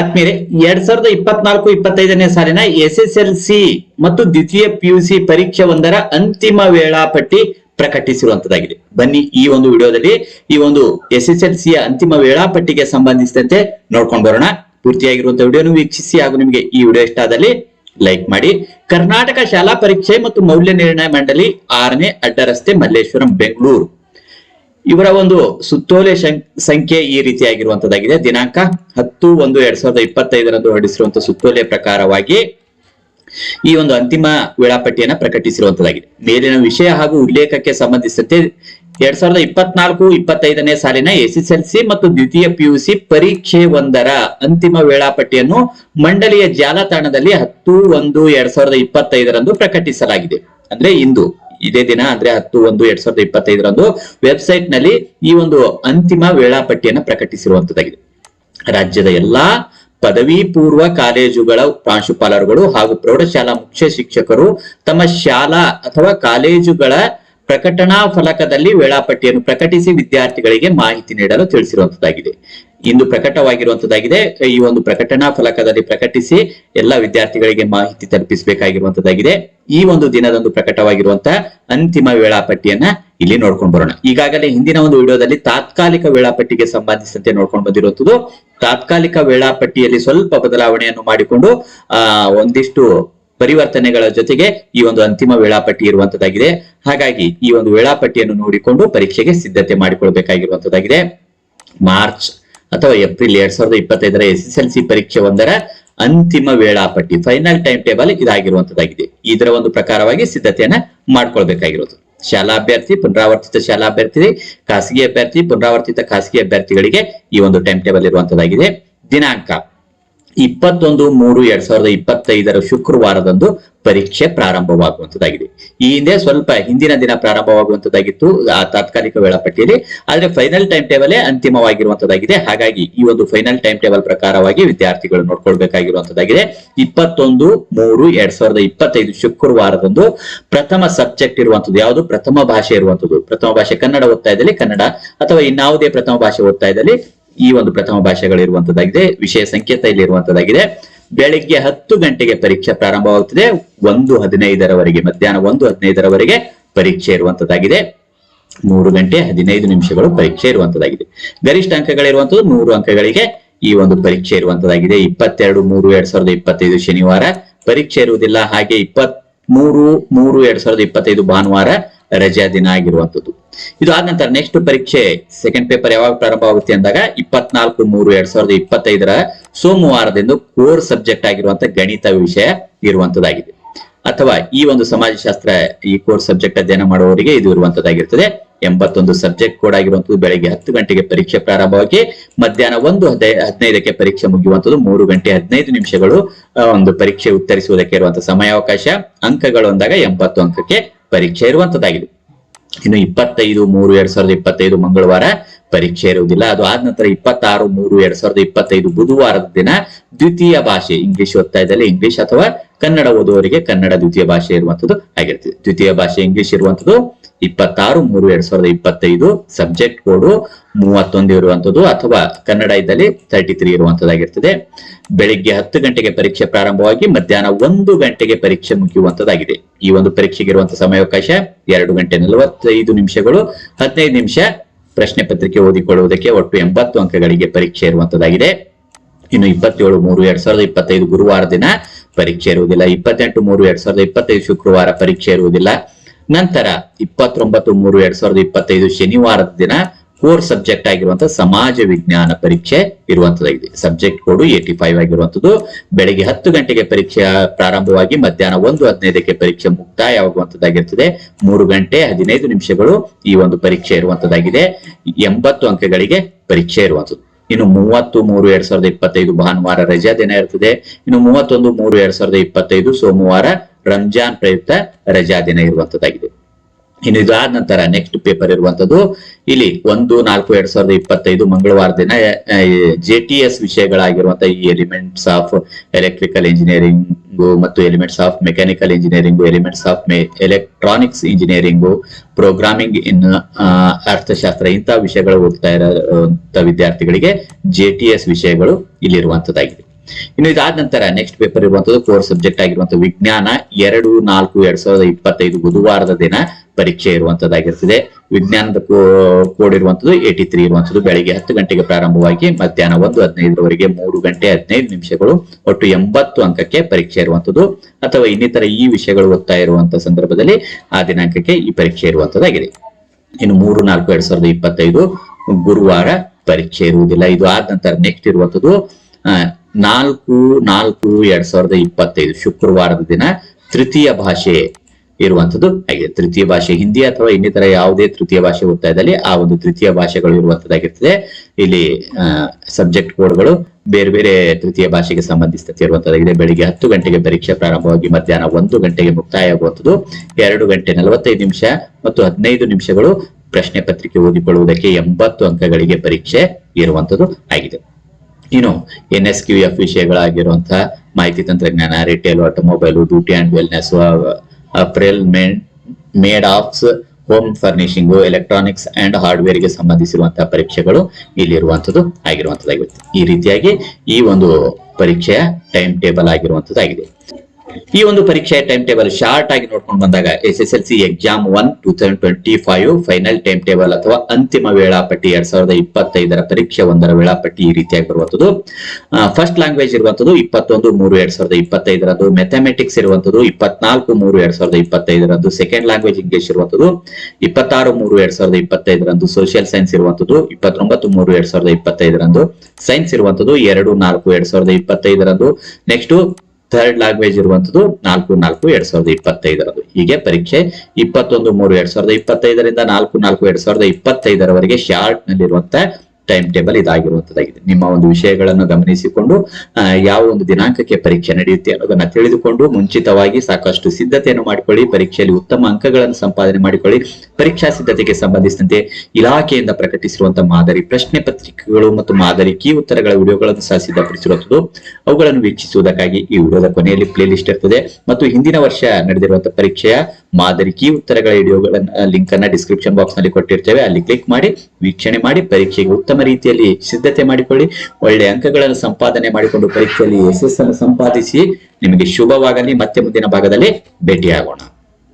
ಆತ್ಮೀಯರೇ ಎರಡ್ ಸಾವಿರದ ಇಪ್ಪತ್ನಾಲ್ಕು, ಇಪ್ಪತ್ತೈದನೇ ಸಾಲಿನ ಎಸ್ ಎಸ್ ಎಲ್ ಸಿ ಮತ್ತು ದ್ವಿತೀಯ ಪಿಯುಸಿ ಪರೀಕ್ಷೆ ಒಂದರ ಅಂತಿಮ ವೇಳಾಪಟ್ಟಿ ಪ್ರಕಟಿಸಿರುವಂತದ್ದಾಗಿದೆ ಬನ್ನಿ ಈ ಒಂದು ವಿಡಿಯೋದಲ್ಲಿ ಈ ಒಂದು ಎಸ್ ಎಸ್ ಎಲ್ ಸಿಯ ಅಂತಿಮ ವೇಳಾಪಟ್ಟಿಗೆ ಸಂಬಂಧಿಸಿದಂತೆ ನೋಡ್ಕೊಂಡು ಬರೋಣ. ಪೂರ್ತಿಯಾಗಿರುವಂತ ವಿಡಿಯೋನು ವೀಕ್ಷಿಸಿ ಹಾಗೂ ನಿಮಗೆ ಈ ವಿಡಿಯೋ ಇಷ್ಟ ಆದಲ್ಲಿ ಲೈಕ್ ಮಾಡಿ. ಕರ್ನಾಟಕ ಶಾಲಾ ಪರೀಕ್ಷೆ ಮತ್ತು ಮೌಲ್ಯ ನಿರ್ಣಯ ಮಂಡಳಿ ಆರನೇ ಅಡ್ಡರಸ್ತೆ ಮಲ್ಲೇಶ್ವರಂ, ಬೆಂಗಳೂರು. ಇವರ ಒಂದು ಸುತ್ತೋಲೆ ಸಂಖ್ಯೆ ಈ ರೀತಿಯಾಗಿರುವಂತದ್ದಾಗಿದೆ. ದಿನಾಂಕ ಹತ್ತು ಒಂದು ಎರಡ್ ಸಾವಿರದ ಇಪ್ಪತ್ತೈದರಂದು ಹೊರಡಿಸಿರುವಂತಹ ಸುತ್ತೋಲೆ ಪ್ರಕಾರವಾಗಿ ಈ ಒಂದು ಅಂತಿಮ ವೇಳಾಪಟ್ಟಿಯನ್ನ ಪ್ರಕಟಿಸಿರುವಂತದ್ದಾಗಿದೆ. ಮೇಲಿನ ವಿಷಯ ಹಾಗೂ ಉಲ್ಲೇಖಕ್ಕೆ ಸಂಬಂಧಿಸಿದಂತೆ ಎರಡ್ ಸಾವಿರದ ಇಪ್ಪತ್ನಾಲ್ಕು ಇಪ್ಪತ್ತೈದನೇ ಸಾಲಿನ ಎಸ್ ಎಸ್ ಎಲ್ ಸಿ ಮತ್ತು ದ್ವಿತೀಯ ಪಿಯುಸಿ ಪರೀಕ್ಷೆ ಒಂದರ ಅಂತಿಮ ವೇಳಾಪಟ್ಟಿಯನ್ನು ಮಂಡಳಿಯ ಜಾಲತಾಣದಲ್ಲಿ ಹತ್ತು ಒಂದು ಎರಡ್ ಸಾವಿರದ ಇಪ್ಪತ್ತೈದರಂದು ಪ್ರಕಟಿಸಲಾಗಿದೆ. ಅಂದ್ರೆ ಇಂದು ಇದೇ ದಿನ ಅಂದ್ರೆ ಹತ್ತು ಒಂದು ಎರಡ್ ಸಾವಿರದ ಇಪ್ಪತ್ತೈದರಂದು ವೆಬ್ಸೈಟ್ನಲ್ಲಿ ಈ ಒಂದು ಅಂತಿಮ ವೇಳಾಪಟ್ಟಿಯನ್ನು ಪ್ರಕಟಿಸಿರುವಂತದ್ದಾಗಿದೆ. ರಾಜ್ಯದ ಎಲ್ಲಾ ಪದವಿ ಪೂರ್ವ ಕಾಲೇಜುಗಳ ಪ್ರಾಂಶುಪಾಲರುಗಳು ಹಾಗೂ ಪ್ರೌಢಶಾಲಾ ಮುಖ್ಯ ಶಿಕ್ಷಕರು ತಮ್ಮ ಶಾಲಾ ಅಥವಾ ಕಾಲೇಜುಗಳ ಪ್ರಕಟಣಾ ಫಲಕದಲ್ಲಿ ವೇಳಾಪಟ್ಟಿಯನ್ನು ಪ್ರಕಟಿಸಿ ವಿದ್ಯಾರ್ಥಿಗಳಿಗೆ ಮಾಹಿತಿ ನೀಡಲು ತಿಳಿಸಿರುವಂತದ್ದಾಗಿದೆ. ಇಂದು ಪ್ರಕಟವಾಗಿರುವಂತದ್ದಾಗಿದೆ. ಈ ಒಂದು ಪ್ರಕಟಣಾ ಫಲಕದಲ್ಲಿ ಪ್ರಕಟಿಸಿ ಎಲ್ಲ ವಿದ್ಯಾರ್ಥಿಗಳಿಗೆ ಮಾಹಿತಿ ತಲುಪಿಸಬೇಕಾಗಿರುವಂತದ್ದಾಗಿದೆ. ಈ ಒಂದು ದಿನದಂದು ಪ್ರಕಟವಾಗಿರುವಂತಹ ಅಂತಿಮ ವೇಳಾಪಟ್ಟಿಯನ್ನ ಇಲ್ಲಿ ನೋಡ್ಕೊಂಡು ಬರೋಣ. ಈಗಾಗಲೇ ಹಿಂದಿನ ಒಂದು ವಿಡಿಯೋದಲ್ಲಿ ತಾತ್ಕಾಲಿಕ ವೇಳಾಪಟ್ಟಿಗೆ ಸಂಬಂಧಿಸಿದಂತೆ ನೋಡ್ಕೊಂಡು ಬಂದಿರುವಂತದ್ದು. ತಾತ್ಕಾಲಿಕ ವೇಳಾಪಟ್ಟಿಯಲ್ಲಿ ಸ್ವಲ್ಪ ಬದಲಾವಣೆಯನ್ನು ಮಾಡಿಕೊಂಡು, ಆ, ಒಂದಿಷ್ಟು ಪರಿವರ್ತನೆಗಳ ಜೊತೆಗೆ ಈ ಒಂದು ಅಂತಿಮ ವೇಳಾಪಟ್ಟಿ ಇರುವಂತದ್ದಾಗಿದೆ. ಹಾಗಾಗಿ ಈ ಒಂದು ವೇಳಾಪಟ್ಟಿಯನ್ನು ನೋಡಿಕೊಂಡು ಪರೀಕ್ಷೆಗೆ ಸಿದ್ಧತೆ ಮಾಡಿಕೊಳ್ಬೇಕಾಗಿರುವಂತದ್ದಾಗಿದೆ. ಮಾರ್ಚ್ ಅಥವಾ ಏಪ್ರಿಲ್ ಎರಡ್ ಸಾವಿರದ ಇಪ್ಪತ್ತೈದರ ಎಸ್ ಎಸ್ ಎಲ್ ಸಿ ಪರೀಕ್ಷೆ ಒಂದರ ಅಂತಿಮ ವೇಳಾಪಟ್ಟಿ ಫೈನಲ್ ಟೈಮ್ ಟೇಬಲ್ ಇದಾಗಿರುವಂತದ್ದಾಗಿದೆ. ಇದರ ಒಂದು ಪ್ರಕಾರವಾಗಿ ಸಿದ್ಧತೆಯನ್ನ ಮಾಡ್ಕೊಳ್ಬೇಕಾಗಿರೋದು. ಶಾಲಾ ಅಭ್ಯರ್ಥಿ, ಪುನರಾವರ್ತಿತ ಶಾಲಾ ಅಭ್ಯರ್ಥಿ ಖಾಸಗಿ ಅಭ್ಯರ್ಥಿ, ಪುನರಾವರ್ತಿತ ಖಾಸಗಿ ಅಭ್ಯರ್ಥಿಗಳಿಗೆ ಈ ಒಂದು ಟೈಮ್ ಟೇಬಲ್ ಇರುವಂತದ್ದಾಗಿದೆ. ದಿನಾಂಕ. ಇಪ್ಪತ್ತೊಂದು ಮೂರು ಎರಡ್ ಸಾವಿರದ ಇಪ್ಪತ್ತೈದರ ಶುಕ್ರವಾರದಂದು ಪರೀಕ್ಷೆ ಪ್ರಾರಂಭವಾಗುವಂತದ್ದಾಗಿದೆ ಈ ಹಿಂದೆ ಸ್ವಲ್ಪ ಹಿಂದಿನ ದಿನ ಪ್ರಾರಂಭವಾಗುವಂತದ್ದಾಗಿತ್ತು ಆ ತಾತ್ಕಾಲಿಕ ವೇಳಾಪಟ್ಟಿಯಲ್ಲಿ. ಆದ್ರೆ ಫೈನಲ್ ಟೈಮ್ ಟೇಬಲ್ ಅಂತಿಮವಾಗಿರುವಂತದ್ದಾಗಿದೆ ಹಾಗಾಗಿ ಈ ಒಂದು ಫೈನಲ್ ಟೈಮ್ ಟೇಬಲ್ ಪ್ರಕಾರವಾಗಿ ವಿದ್ಯಾರ್ಥಿಗಳು ನೋಡ್ಕೊಳ್ಬೇಕಾಗಿರುವಂತದ್ದಾಗಿದೆ ಇಪ್ಪತ್ತೊಂದು ಮೂರು ಎರಡ್ ಸಾವಿರದ ಇಪ್ಪತ್ತೈದು ಶುಕ್ರವಾರದಂದು ಪ್ರಥಮ ಸಬ್ಜೆಕ್ಟ್ ಇರುವಂತದ್ದು ಯಾವುದು? ಪ್ರಥಮ ಭಾಷೆ ಇರುವಂತದ್ದು. ಪ್ರಥಮ ಭಾಷೆ ಕನ್ನಡ ಓದ್ತಾ ಇದ್ದಲ್ಲಿ ಕನ್ನಡ, ಅಥವಾ ಇನ್ನಾವುದೇ ಪ್ರಥಮ ಭಾಷೆ ಓದ್ತಾ ಇದ್ದಲ್ಲಿ ಈ ಒಂದು ಪ್ರಥಮ ಭಾಷೆಗಳಿರುವಂತದ್ದಾಗಿದೆ ವಿಷಯ ಸಂಕೇತ ಇಲ್ಲಿ ಇರುವಂತದ್ದಾಗಿದೆ ಬೆಳಿಗ್ಗೆ ಹತ್ತು ಗಂಟೆಗೆ ಪರೀಕ್ಷೆ ಪ್ರಾರಂಭವಾಗುತ್ತದೆ. ಒಂದು ಹದಿನೈದರವರೆಗೆ, ಮಧ್ಯಾಹ್ನ ಒಂದು ಹದಿನೈದರವರೆಗೆ ಪರೀಕ್ಷೆ ಇರುವಂತದ್ದಾಗಿದೆ. ಮೂರು ಗಂಟೆ ಹದಿನೈದು ನಿಮಿಷಗಳು ಪರೀಕ್ಷೆ ಇರುವಂತದ್ದಾಗಿದೆ. ಗರಿಷ್ಠ ಅಂಕಗಳಿರುವಂತದ್ದು ನೂರು ಅಂಕಗಳಿಗೆ ಈ ಒಂದು ಪರೀಕ್ಷೆ ಇರುವಂತದ್ದಾಗಿದೆ. ಇಪ್ಪತ್ತೆರಡು, ಮೂರು, ಎರಡ್ ಸಾವಿರದ ಇಪ್ಪತ್ತೈದು ಶನಿವಾರ. ಪರೀಕ್ಷೆ ಇರುವುದಿಲ್ಲ, ಹಾಗೆ ಇಪ್ಪತ್ ಮೂರು ಮೂರು, ಎರಡ್ ಸಾವಿರದ ಇಪ್ಪತ್ತೈದು ಭಾನುವಾರ. ರಜಾ ದಿನ ಆಗಿರುವಂತದ್ದು ಇದು ಆದ ನಂತರ ನೆಕ್ಸ್ಟ್ ಪರೀಕ್ಷೆ ಸೆಕೆಂಡ್ ಪೇಪರ್ ಯಾವಾಗ ಪ್ರಾರಂಭ ಆಗುತ್ತೆ ಅಂದಾಗ ಇಪ್ಪತ್ನಾಲ್ಕು ಮೂರು ಎರಡ್ ಸಾವಿರದ ಇಪ್ಪತ್ತೈದರ ಸೋಮವಾರದಿಂದ ಕೋರ್ ಸಬ್ಜೆಕ್ಟ್ ಆಗಿರುವಂತ ಗಣಿತ ವಿಷಯ ಇರುವಂತದ್ದಾಗಿದೆ ಅಥವಾ ಈ ಒಂದು ಸಮಾಜಶಾಸ್ತ್ರ ಈ ಕೋರ್ ಸಬ್ಜೆಕ್ಟ್ ಅಧ್ಯಯನ ಮಾಡುವವರಿಗೆ ಇದು ಇರುವಂತದ್ದಾಗಿರ್ತದೆ ಎಂಬತ್ತೊಂದು ಸಬ್ಜೆಕ್ಟ್ ಕೋಡ್ ಆಗಿರುವಂತದ್ದು ಬೆಳಗ್ಗೆ ಹತ್ತು ಗಂಟೆಗೆ ಪರೀಕ್ಷೆ ಪ್ರಾರಂಭವಾಗಿ ಮಧ್ಯಾಹ್ನ ಒಂದು ಹದೈ- ಹದಿನೈದಕ್ಕೆ ಪರೀಕ್ಷೆ ಮುಗಿಯುವಂತದ್ದು ಮೂರು ಗಂಟೆ ಹದಿನೈದು ನಿಮಿಷಗಳು ಒಂದು ಪರೀಕ್ಷೆ ಉತ್ತರಿಸುವುದಕ್ಕೆ ಇರುವಂತಹ ಸಮಯಾವಕಾಶ, ಅಂಕಗಳು ಅಂದಾಗ ಎಂಬತ್ತು ಅಂಕಕ್ಕೆ ಪರೀಕ್ಷೆ ಇರುವಂತದ್ದಾಗಿದೆ. ಇನ್ನು ಇಪ್ಪತ್ತೈದು ಮೂರು ಎರಡ್ ಸಾವಿರದ ಇಪ್ಪತ್ತೈದು ಮಂಗಳವಾರ ಪರೀಕ್ಷೆ ಇರುವುದಿಲ್ಲ. ಅದು ಆದ ನಂತರ ಇಪ್ಪತ್ತಾರು ಮೂರು ಎರಡ್ ಸಾವಿರದ ಇಪ್ಪತ್ತೈದು ಬುಧವಾರದ ದಿನ ದ್ವಿತೀಯ ಭಾಷೆ, ಇಂಗ್ಲಿಷ್ ಒತ್ತಾಯದಲ್ಲಿ ಇಂಗ್ಲಿಷ್ ಅಥವಾ ಕನ್ನಡ ಓದುವವರಿಗೆ ಕನ್ನಡ ದ್ವಿತೀಯ ಭಾಷೆ ಇರುವಂತದ್ದು ಆಗಿರ್ತದೆ. ದ್ವಿತೀಯ ಭಾಷೆ, ಇಂಗ್ಲಿಷ್ ಇರುವಂತದ್ದು ಇಪ್ಪತ್ತಾರು, ಮೂರು, ಎರಡ್ ಸಾವಿರದ ಇಪ್ಪತ್ತೈದು ಸಬ್ಜೆಕ್ಟ್ ಕೋಡು ಮೂವತ್ತೊಂದು ಇರುವಂತದ್ದು ಅಥವಾ ಕನ್ನಡ ಇದ್ದಲ್ಲಿ ತರ್ಟಿ ತ್ರೀ ಇರುವಂತದ್ದಾಗಿರ್ತದೆ. ಬೆಳಿಗ್ಗೆ ಹತ್ತು ಗಂಟೆಗೆ ಪರೀಕ್ಷೆ ಪ್ರಾರಂಭವಾಗಿ ಮಧ್ಯಾಹ್ನ ಒಂದು ಗಂಟೆಗೆ ಪರೀಕ್ಷೆ ಮುಗಿಯುವಂತದ್ದಾಗಿದೆ. ಈ ಒಂದು ಪರೀಕ್ಷೆಗೆ ಇರುವಂತಹ ಸಮಯಾವಕಾಶ ಎರಡು ಗಂಟೆ ನಲವತ್ತೈದು ನಿಮಿಷಗಳು, ಹದಿನೈದು ನಿಮಿಷ ಪ್ರಶ್ನೆ ಪತ್ರಿಕೆ ಓದಿಕೊಳ್ಳುವುದಕ್ಕೆ ಒಟ್ಟು ಎಂಬತ್ತು ಅಂಕಗಳಿಗೆ ಪರೀಕ್ಷೆ ಇರುವಂತದ್ದಾಗಿದೆ. ಇನ್ನು ಇಪ್ಪತ್ತೇಳು, ಮೂರು, ಎರಡ್ ಸಾವಿರದ ಇಪ್ಪತ್ತೈದು ಗುರುವಾರ ದಿನ ಪರೀಕ್ಷೆ ಇರುವುದಿಲ್ಲ. ಇಪ್ಪತ್ತೆಂಟು, ಮೂರು, ಎರಡ್ ಸಾವಿರದ ಇಪ್ಪತ್ತೈದು ಶುಕ್ರವಾರ ಪರೀಕ್ಷೆ ಇರುವುದಿಲ್ಲ. ನಂತರ ಇಪ್ಪತ್ತೊಂಬತ್ತು ಮೂರು ಎರಡ್ ಸಾವಿರದ ಇಪ್ಪತ್ತೈದು ಶನಿವಾರದ ದಿನ ಕೋರ್ ಸಬ್ಜೆಕ್ಟ್ ಆಗಿರುವಂತಹ ಸಮಾಜ ವಿಜ್ಞಾನ ಪರೀಕ್ಷೆ ಇರುವಂತದ್ದಾಗಿದೆ ಸಬ್ಜೆಕ್ಟ್ ಕೋಡು ಏಟಿ ಫೈವ್ ಆಗಿರುವಂತದ್ದು. ಬೆಳಿಗ್ಗೆ ಹತ್ತು ಗಂಟೆಗೆ ಪರೀಕ್ಷೆ ಪ್ರಾರಂಭವಾಗಿ ಮಧ್ಯಾಹ್ನ ಒಂದು ಹದಿನೈದಕ್ಕೆ ಪರೀಕ್ಷೆ ಮುಕ್ತಾಯವಾಗುವಂತದ್ದಾಗಿರ್ತದೆ. ಮೂರು ಗಂಟೆ ಹದಿನೈದು ನಿಮಿಷಗಳು ಈ ಒಂದು ಪರೀಕ್ಷೆ ಇರುವಂತದ್ದಾಗಿದೆ. ಎಂಬತ್ತು ಅಂಕಗಳಿಗೆ ಪರೀಕ್ಷೆ ಇರುವಂತದ್ದು. ಇನ್ನು ಮೂವತ್ತು ಮೂರು ಎರಡ್ ಸಾವಿರದ ಇಪ್ಪತ್ತೈದು ಭಾನುವಾರ ರಜಾ ದಿನ ಇರ್ತದೆ. ಇನ್ನು ಮೂವತ್ತೊಂದು ಮೂರು ಎರಡ್ ಸಾವಿರದ ಇಪ್ಪತ್ತೈದು ಸೋಮವಾರ ರಂಜಾನ್ ಪ್ರಯುಕ್ತ ರಜಾ ದಿನ ಇರುವಂತದ್ದಾಗಿದೆ. ಇನ್ನು ಇದಾದ ನಂತರ ನೆಕ್ಸ್ಟ್ ಪೇಪರ್ ಇರುವಂತದ್ದು, ಇಲ್ಲಿ ಒಂದು, ನಾಲ್ಕು, ಎರಡ್ ಸಾವಿರದ ಇಪ್ಪತ್ತೈದು ಮಂಗಳವಾರ ದಿನ ಜೆ ಟಿ ಎಸ್ ವಿಷಯಗಳಾಗಿರುವಂತಹ ಈ ಎಲಿಮೆಂಟ್ಸ್ ಆಫ್ ಎಲೆಕ್ಟ್ರಿಕಲ್ ಇಂಜಿನಿಯರಿಂಗ್ ಮತ್ತು elements of mechanical engineering elements of electronics engineering programming in ಅರ್ಥಶಾಸ್ತ್ರ ಇಂತಹ ವಿಷಯಗಳು ಓದ್ತಾ ಇರುವಂತ ವಿದ್ಯಾರ್ಥಿಗಳಿಗೆ ಜೆ ಟಿ ಎಸ್ ವಿಷಯಗಳು ಇಲ್ಲಿರುವಂತದ್ದಾಗಿದೆ. ಇನ್ನು ಇದಾದ ನಂತರ ನೆಕ್ಸ್ಟ್ ಪೇಪರ್ ಇರುವಂತದ್ದು ಕೋರ್ ಸಬ್ಜೆಕ್ಟ್ ಆಗಿರುವಂತಹ ವಿಜ್ಞಾನ. ಎರಡು, ನಾಲ್ಕು, ಎರಡ್ ಸಾವಿರದ ಇಪ್ಪತ್ತೈದು ಬುಧವಾರದ ದಿನ ಪರೀಕ್ಷೆ ಇರುವಂತದ್ದಾಗಿರ್ತದೆ. ವಿಜ್ಞಾನದ ಕೋಡ್ ಇರುವಂತದ್ದು ಏಟಿ ತ್ರೀ ಇರುವಂತದ್ದು. ಬೆಳಿಗ್ಗೆ ಹತ್ತು ಗಂಟೆಗೆ ಪ್ರಾರಂಭವಾಗಿ ಮಧ್ಯಾಹ್ನ ಒಂದು, ಹದಿನೈದರವರೆಗೆ ಮೂರು ಗಂಟೆ ಹದಿನೈದು ನಿಮಿಷಗಳು, ಒಟ್ಟು ಎಂಬತ್ತು ಅಂಕಕ್ಕೆ ಪರೀಕ್ಷೆ ಇರುವಂತದ್ದು. ಅಥವಾ ಇನ್ನಿತರ ಈ ವಿಷಯಗಳು ಓದ್ತಾ ಇರುವಂತಹ ಸಂದರ್ಭದಲ್ಲಿ ಆ ದಿನಾಂಕಕ್ಕೆ ಈ ಪರೀಕ್ಷೆ ಇರುವಂತದ್ದಾಗಿದೆ. ಇನ್ನು ಮೂರು, ನಾಲ್ಕು, ಎರಡ್ ಸಾವಿರದ ಇಪ್ಪತ್ತೈದು ಗುರುವಾರ ಪರೀಕ್ಷೆ ಇರುವುದಿಲ್ಲ. ಇದು ಆದ ನಂತರ ನೆಕ್ಸ್ಟ್ ಇರುವಂತದ್ದು ನಾಲ್ಕು ನಾಲ್ಕು, ಎರಡ್ ಸಾವಿರದ ಇಪ್ಪತ್ತೈದು ಶುಕ್ರವಾರದ ದಿನ ತೃತೀಯ ಭಾಷೆ ಇರುವಂತದ್ದು ಆಗಿದೆ ತೃತೀಯ ಭಾಷೆ ಹಿಂದಿ ಅಥವಾ ಇನ್ನಿತರ ಯಾವುದೇ ತೃತೀಯ ಭಾಷೆ ಓದ್ತಾ ಇದ್ದಲ್ಲಿ ಆ ಒಂದು ತೃತೀಯ ಭಾಷೆಗಳು ಇರುವಂತದ್ದಾಗಿರ್ತದೆ ಇಲ್ಲಿ ಸಬ್ಜೆಕ್ಟ್ ಕೋಡ್ಗಳು ಬೇರೆ ಬೇರೆ ತೃತೀಯ ಭಾಷೆಗೆ ಸಂಬಂಧಿಸಿದಂತೆ ಇರುವಂತದ್ದಾಗಿದೆ ಬೆಳಿಗ್ಗೆ ಹತ್ತು ಗಂಟೆಗೆ ಪರೀಕ್ಷೆ ಪ್ರಾರಂಭವಾಗಿ ಮಧ್ಯಾಹ್ನ ಒಂದು ಗಂಟೆಗೆ ಮುಕ್ತಾಯ ಆಗುವಂಥದ್ದು ಎರಡು ಗಂಟೆ ನಲವತ್ತೈದು ನಿಮಿಷ ಮತ್ತು ಹದಿನೈದು ನಿಮಿಷಗಳು ಪ್ರಶ್ನೆ ಪತ್ರಿಕೆ ಓದಿಕೊಳ್ಳುವುದಕ್ಕೆ ಎಂಬತ್ತು ಅಂಕಗಳಿಗೆ ಪರೀಕ್ಷೆ ಇರುವಂತದ್ದು ಆಗಿದೆ. ಇನ್ನು ಎನ್ ಎಸ್ ಕ್ಯೂ ಎಫ್ ವಿಷಯಗಳಾಗಿರುವಂತಹ ಮಾಹಿತಿ ತಂತ್ರಜ್ಞಾನ retail automobile beauty and wellness apparel made ups home furnishing electronics and ಹಾರ್ಡ್ವೇರ್ಗೆ ಸಂಬಂಧಿಸಿರುವಂತಹ ಪರೀಕ್ಷೆಗಳು ಇಲ್ಲಿರುವಂತದ್ದು ಆಗಿರುವಂತದ್ದಾಗಿರುತ್ತೆ ಈ ರೀತಿಯಾಗಿ ಈ ಒಂದು ಪರೀಕ್ಷೆಯ ಟೈಮ್ ಟೇಬಲ್ ಆಗಿರುವಂತದ್ದಾಗಿದೆ ಈ ಒಂದು ಪರೀಕ್ಷೆಯ ಟೈಮ್ ಟೇಬಲ್ ಶಾರ್ಟ್ ಆಗಿ ನೋಡ್ಕೊಂಡು ಬಂದಾಗ S S L C exam one two thousand twenty five final time table ಅಥವಾ ಅಂತಿಮ ವೇಳಾಪಟ್ಟಿ ಎರಡ್ ಸಾವಿರದ ಇಪ್ಪತ್ತೈದರ ಪರೀಕ್ಷೆ ಒಂದರ ವೇಳಾಪಟ್ಟಿ ಈ ರೀತಿಯಾಗಿ ಬರುವಂತದ್ದು ಫಸ್ಟ್ ಲ್ಯಾಂಗ್ವೇಜ್ ಇರುವಂತದ್ದು ಇಪ್ಪತ್ತೊಂದು, ಮೂರು, ಎರಡ್ ಸಾವಿರದ ಇಪ್ಪತ್ತೈದರದ್ದು. ಮೆಥಮೆಟಿಕ್ಸ್ ಇರುವಂತದ್ದು ಇಪ್ಪತ್ನಾಲ್ಕು, ಮೂರು, ಎರಡ್ ಸಾವಿರದ ಇಪ್ಪತ್ತೈದರಂದು ಸೆಕೆಂಡ್ ಲ್ಯಾಂಗ್ವೇಜ್ ಇಂಗ್ಲಿಷ್ ಇರುವಂತದ್ದು ಇಪ್ಪತ್ತಾರು, ಮೂರು, ಎರಡ್ ಸಾವಿರದ ಇಪ್ಪತ್ತೈದರಂದು. ಸೋಷಿಯಲ್ ಸೈನ್ಸ್ ಇರುವಂತದ್ದು ಇಪ್ಪತ್ತೊಂಬತ್ತು, ಮೂರು, ಎರಡ್ ಸಾವಿರದ ಇಪ್ಪತ್ತೈದರಂದು. ಸೈನ್ಸ್ ಇರುವಂತದ್ದು ಎರಡು, ನಾಲ್ಕು, ಎರಡ್ ಸಾವಿರದ ಇಪ್ಪತ್ತೈದರಂದು. ನೆಕ್ಸ್ಟ್ ಥರ್ಡ್ ಲ್ಯಾಂಗ್ವೇಜ್ ಇರುವಂತದ್ದು ನಾಲ್ಕು ನಾಲ್ಕು ಎರಡ್ ಸಾವಿರದ ಇಪ್ಪತ್ತೈದರದು. ಹೀಗೆ ಪರೀಕ್ಷೆ ಇಪ್ಪತ್ತೊಂದು ಮೂರು ಎರಡ್ ಸಾವಿರದ ಇಪ್ಪತ್ತೈದರಿಂದ ನಾಲ್ಕು ನಾಲ್ಕು ಎರಡ್ ಸಾವಿರದ ಇಪ್ಪತ್ತೈದರವರೆಗೆ ಶಾರ್ಟ್ ನಲ್ಲಿರುವಂತ ಟೈಮ್ ಟೇಬಲ್ ಇದಾಗಿರುವಂತದ್ದಾಗಿದೆ ನಿಮ್ಮ ಒಂದು ವಿಷಯಗಳನ್ನು ಗಮನಿಸಿಕೊಂಡು ಯಾವ ಒಂದು ದಿನಾಂಕಕ್ಕೆ ಪರೀಕ್ಷೆ ನಡೆಯುತ್ತೆ ಅನ್ನೋದನ್ನ ತಿಳಿದುಕೊಂಡು ಮುಂಚಿತವಾಗಿ ಸಾಕಷ್ಟು ಸಿದ್ಧತೆಯನ್ನು ಮಾಡಿಕೊಳ್ಳಿ, ಪರೀಕ್ಷೆಯಲ್ಲಿ ಉತ್ತಮ ಅಂಕಗಳನ್ನು ಸಂಪಾದನೆ ಮಾಡಿಕೊಳ್ಳಿ, ಪರೀಕ್ಷಾ ಸಿದ್ಧತೆಗೆ ಸಂಬಂಧಿಸಿದಂತೆ ಇಲಾಖೆಯಿಂದ ಪ್ರಕಟಿಸಿರುವಂತಹ ಮಾದರಿ ಪ್ರಶ್ನೆ ಪತ್ರಿಕೆಗಳು ಮತ್ತು ಮಾದರಿ ಕೀ ಉತ್ತರಗಳ ವಿಡಿಯೋಗಳನ್ನು ಸಹ ಸಿದ್ಧಪಡಿಸಿರುವಂತದ್ದು. ಅವುಗಳನ್ನು ವೀಕ್ಷಿಸುವುದಕ್ಕಾಗಿ ಈ ವಿಡಿಯೋದ ಕೊನೆಯಲ್ಲಿ ಪ್ಲೇ ಲಿಸ್ಟ್ ಇರ್ತದೆ. ಮತ್ತು ಹಿಂದಿನ ವರ್ಷ ನಡೆದಿರುವಂತಹ ಪರೀಕ್ಷೆಯ ಮಾದರಿ ಕೀ ಉತ್ತರಗಳ ವಿಡಿಯೋಗಳನ್ನ ಲಿಂಕ್ ಅನ್ನ ಡಿಸ್ಕ್ರಿಪ್ಷನ್ ಬಾಕ್ಸ್ನಲ್ಲಿ ಕೊಟ್ಟಿರ್ತೇವೆ. ಅಲ್ಲಿ ಕ್ಲಿಕ್ ಮಾಡಿ, ವೀಕ್ಷಣೆ ಮಾಡಿ, ಪರೀಕ್ಷೆಗೆ ಉತ್ತಮ ರೀತಿಯಲ್ಲಿ ಸಿದ್ಧತೆ ಮಾಡಿಕೊಳ್ಳಿ, ಒಳ್ಳೆ ಅಂಕಗಳನ್ನು ಸಂಪಾದನೆ ಮಾಡಿಕೊಂಡು ಪರೀಕ್ಷೆಯಲ್ಲಿ ಯಶಸ್ಸನ್ನು ಸಂಪಾದಿಸಿ ನಿಮಗೆ ಶುಭವಾಗಲಿ. ಮತ್ತೆ ಮುಂದಿನ ಭಾಗದಲ್ಲಿ ಭೇಟಿಯಾಗೋಣ.